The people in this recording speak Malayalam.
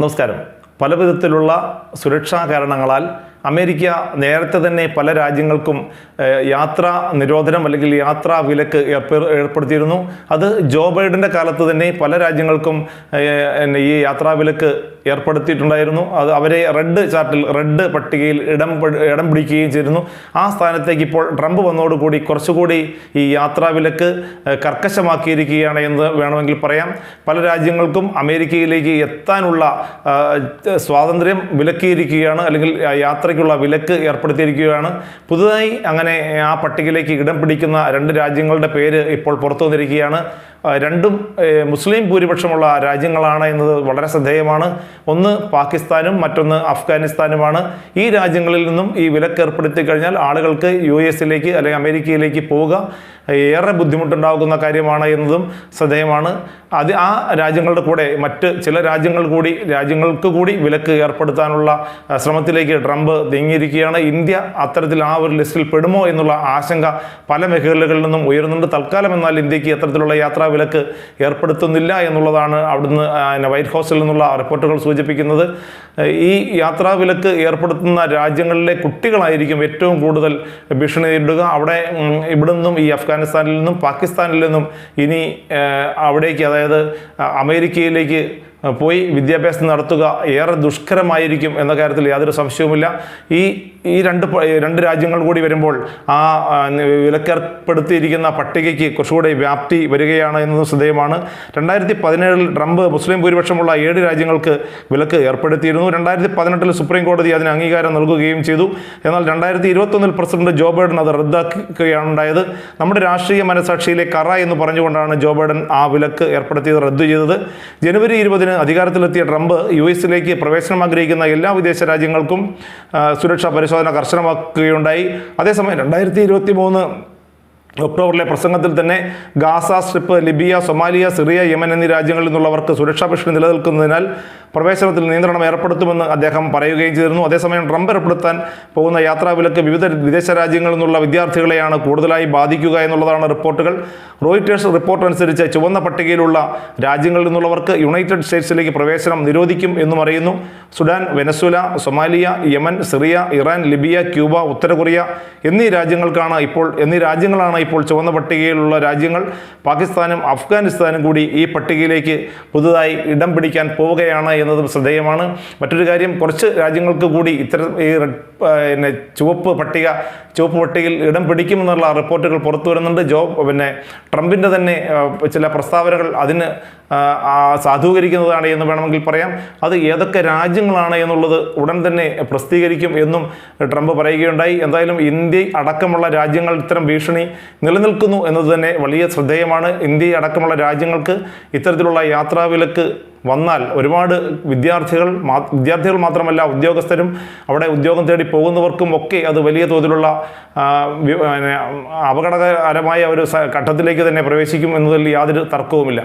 നമസ്കാരം. പല വിധത്തിലുള്ള സുരക്ഷാ കാരണങ്ങളാൽ അമേരിക്ക നേരത്തെ തന്നെ പല രാജ്യങ്ങൾക്കും യാത്രാ നിരോധനം അല്ലെങ്കിൽ യാത്രാ വിലക്ക് ഏർപ്പെ- ഏർപ്പെടുത്തിയിരുന്നു. അത് ജോ ബൈഡന്റെ കാലത്ത് തന്നെ പല രാജ്യങ്ങൾക്കും ഈ യാത്രാ വിലക്ക് ഏർപ്പെടുത്തിയിട്ടുണ്ടായിരുന്നു. അത് അവരെ റെഡ് ചാർട്ടിൽ റെഡ് പട്ടികയിൽ ഇടം ഇടം പിടിക്കുകയും ചെയ്തിരുന്നു. ആ സ്ഥാനത്തേക്ക് ഇപ്പോൾ ട്രംപ് വന്നതോടുകൂടി കുറച്ചുകൂടി ഈ യാത്രാ വിലക്ക് കർക്കശമാക്കിയിരിക്കുകയാണ് എന്ന് വേണമെങ്കിൽ പറയാം. പല രാജ്യങ്ങൾക്കും അമേരിക്കയിലേക്ക് എത്താനുള്ള സ്വാതന്ത്ര്യം വിലക്കിയിരിക്കുകയാണ് അല്ലെങ്കിൽ ആ യാത്രയ്ക്കുള്ള വിലക്ക് ഏർപ്പെടുത്തിയിരിക്കുകയാണ്. പുതുതായി അങ്ങനെ ആ പട്ടികയിലേക്ക് ഇടം പിടിക്കുന്ന രണ്ട് രാജ്യങ്ങളുടെ പേര് ഇപ്പോൾ പുറത്തു വന്നിരിക്കുകയാണ് രണ്ടും മുസ്ലിം ഭൂരിപക്ഷമുള്ള രാജ്യങ്ങളാണ് എന്നത് വളരെ ശ്രദ്ധേയമാണ്. ഒന്ന് പാകിസ്ഥാനും മറ്റൊന്ന് അഫ്ഗാനിസ്ഥാനുമാണ്. ഈ രാജ്യങ്ങളിൽ നിന്നും ഈ വിലക്ക് ഏർപ്പെടുത്തി കഴിഞ്ഞാൽ ആളുകൾക്ക് യു എസിലേക്ക് അല്ലെങ്കിൽ അമേരിക്കയിലേക്ക് പോവുക ഏറെ ബുദ്ധിമുട്ടുണ്ടാകുന്ന കാര്യമാണ് എന്നതും ശ്രദ്ധേയമാണ്. അത് ആ രാജ്യങ്ങളുടെ കൂടെ മറ്റ് ചില രാജ്യങ്ങൾ കൂടി രാജ്യങ്ങൾക്ക് കൂടി വിലക്ക് ഏർപ്പെടുത്താനുള്ള ശ്രമത്തിലേക്ക് ട്രംപ് നീങ്ങിയിരിക്കുകയാണ്. ഇന്ത്യ അത്തരത്തിൽ ആ ഒരു ലിസ്റ്റിൽ പെടുമോ എന്നുള്ള ആശങ്ക പല മേഖലകളിൽ നിന്നും ഉയരുന്നുണ്ട്. തൽക്കാലം എന്നാൽ ഇന്ത്യയ്ക്ക് അത്തരത്തിലുള്ള യാത്രാ വിലക്ക് ഏർപ്പെടുത്തുന്നില്ല എന്നുള്ളതാണ് അവിടുന്ന് വൈറ്റ് ഹൗസിൽ നിന്നുള്ള റിപ്പോർട്ടുകൾ സൂചിപ്പിക്കുന്നത്. ഈ യാത്രാ വിലക്ക് ഏർപ്പെടുത്തുന്ന രാജ്യങ്ങളിലെ കുട്ടികളായിരിക്കും ഏറ്റവും കൂടുതൽ ഭീഷണി നേരിടുക. അവിടെ ഇവിടെ നിന്നും ഈ അഫ്ഗാനിസ്ഥാനിൽ നിന്നും പാകിസ്ഥാനിൽ നിന്നും ഇനി അവിടേക്ക് അതായത് അമേരിക്കയിലേക്ക് പോയി വിദ്യാഭ്യാസം നടത്തുക ഏറെ ദുഷ്കരമായിരിക്കും എന്ന കാര്യത്തിൽ യാതൊരു സംശയവുമില്ല. ഈ ഈ രണ്ട് രണ്ട് രാജ്യങ്ങൾ കൂടി വരുമ്പോൾ ആ, വിലക്കേർപ്പെടുത്തിയിരിക്കുന്ന പട്ടികയ്ക്ക് കുറച്ചുകൂടി വ്യാപ്തി വരികയാണ് എന്നത് ശ്രദ്ധേയമാണ്. രണ്ടായിരത്തി പതിനേഴിൽ ട്രംപ് മുസ്ലിം ഭൂരിപക്ഷമുള്ള ഏഴ് രാജ്യങ്ങൾക്ക് വിലക്ക് ഏർപ്പെടുത്തിയിരുന്നു. രണ്ടായിരത്തി പതിനെട്ടിൽ സുപ്രീം കോടതി അതിന് അംഗീകാരം നൽകുകയും ചെയ്തു. എന്നാൽ രണ്ടായിരത്തി ഇരുപത്തൊന്നിൽ പ്രസിഡന്റ് ജോ ബൈഡൻ അത് റദ്ദാക്കുകയാണ് ഉണ്ടായത് നമ്മുടെ രാഷ്ട്രീയ മനസാക്ഷിയിലെ കറ എന്ന് പറഞ്ഞുകൊണ്ടാണ് ജോ ബൈഡൻ ആ വിലക്ക് ഏർപ്പെടുത്തിയത് റദ്ദു ചെയ്തത്. ജനുവരി ഇരുപതിന് അധികാരത്തിലെത്തിയ ട്രംപ് യു എസിലേക്ക് പ്രവേശനം ആഗ്രഹിക്കുന്ന എല്ലാ വിദേശ രാജ്യങ്ങൾക്കും സുരക്ഷാ പരിശോധന കർശനമാക്കുകയുണ്ടായി. അതേസമയം രണ്ടായിരത്തി ഇരുപത്തി മൂന്ന് ഒക്ടോബറിലെ പ്രസംഗത്തിൽ തന്നെ Gaza strip Libya Somalia Syria Yemen എന്നീ രാജ്യങ്ങളിൽ നിന്നുള്ളവർക്ക് സുരക്ഷാ ഭീഷണി നിലനിൽക്കുന്നതിനാൽ പ്രവേശനത്തിൽ നിയന്ത്രണം ഏർപ്പെടുത്തുമെന്ന് അദ്ദേഹം പറയുകയും ചെയ്തിരുന്നു. അതേസമയം ട്രംപ് ഏർപ്പെടുത്താൻ പോകുന്ന യാത്രാവിലക്ക് വിവിധ വിദേശ രാജ്യങ്ങളിൽ നിന്നുള്ള വിദ്യാർത്ഥികളെയാണ് കൂടുതലായി ബാധിക്കുക എന്നുള്ളതാണ് റിപ്പോർട്ടുകൾ. റോയിറ്റേഴ്സ് റിപ്പോർട്ട് അനുസരിച്ച് ചുവന്ന പട്ടികയിലുള്ള രാജ്യങ്ങളിൽ നിന്നുള്ളവർക്ക് യുണൈറ്റഡ് സ്റ്റേറ്റ്സിലേക്ക് പ്രവേശനം നിരോധിക്കും എന്നും അറിയുന്നു. Sudan Venezuela Somalia Yemen Syria Iran Libya Cuba ഉത്തര കൊറിയ എന്നീ രാജ്യങ്ങൾക്കാണ് ഇപ്പോൾ എന്നീ രാജ്യങ്ങളാണ് ഇപ്പോൾ ചുവന്ന പട്ടികയിലുള്ള രാജ്യങ്ങൾ. പാകിസ്ഥാനും അഫ്ഗാനിസ്ഥാനും കൂടി ഈ പട്ടികയിലേക്ക് പുതുതായി ഇടം പിടിക്കാൻ പോവുകയാണ് എന്നതും ശ്രദ്ധേയമാണ്. മറ്റൊരു കാര്യം കുറച്ച് രാജ്യങ്ങൾക്ക് കൂടി ഇത്തരം ഈ റെഡ് പിന്നെ ചുവപ്പ് പട്ടിക ചുവപ്പ് പട്ടികയിൽ ഇടം പിടിക്കുമെന്നുള്ള റിപ്പോർട്ടുകൾ പുറത്തു വരുന്നുണ്ട്. ജോ പിന്നെ ട്രംപിന്റെ തന്നെ ചില പ്രസ്താവനകൾ അതിന് സാധൂകരിക്കുന്നതാണ് എന്ന് വേണമെങ്കിൽ പറയാം. അത് ഏതൊക്കെ രാജ്യങ്ങളാണ് എന്നുള്ളത് ഉടൻ തന്നെ പ്രസിദ്ധീകരിക്കും എന്നും ട്രംപ് പറയുകയുണ്ടായി. എന്തായാലും ഇന്ത്യ അടക്കമുള്ള രാജ്യങ്ങൾ ഇത്തരം ഭീഷണി നിലനിൽക്കുന്നു എന്നത് തന്നെ വലിയ ശ്രദ്ധേയമാണ്. ഇന്ത്യ അടക്കമുള്ള രാജ്യങ്ങൾക്ക് ഇത്തരത്തിലുള്ള യാത്രാവിലക്ക് വന്നാൽ ഒരുപാട് വിദ്യാർത്ഥികൾ വിദ്യാർത്ഥികൾ മാത്രമല്ല ഉദ്യോഗസ്ഥരും അവിടെ ഉദ്യോഗം തേടി പോകുന്നവർക്കും ഒക്കെ അത് വലിയ തോതിലുള്ള അപകടകരമായ ഒരു ഘട്ടത്തിലേക്ക് തന്നെ പ്രവേശിക്കും എന്നതിൽ യാതൊരു തർക്കവുമില്ല.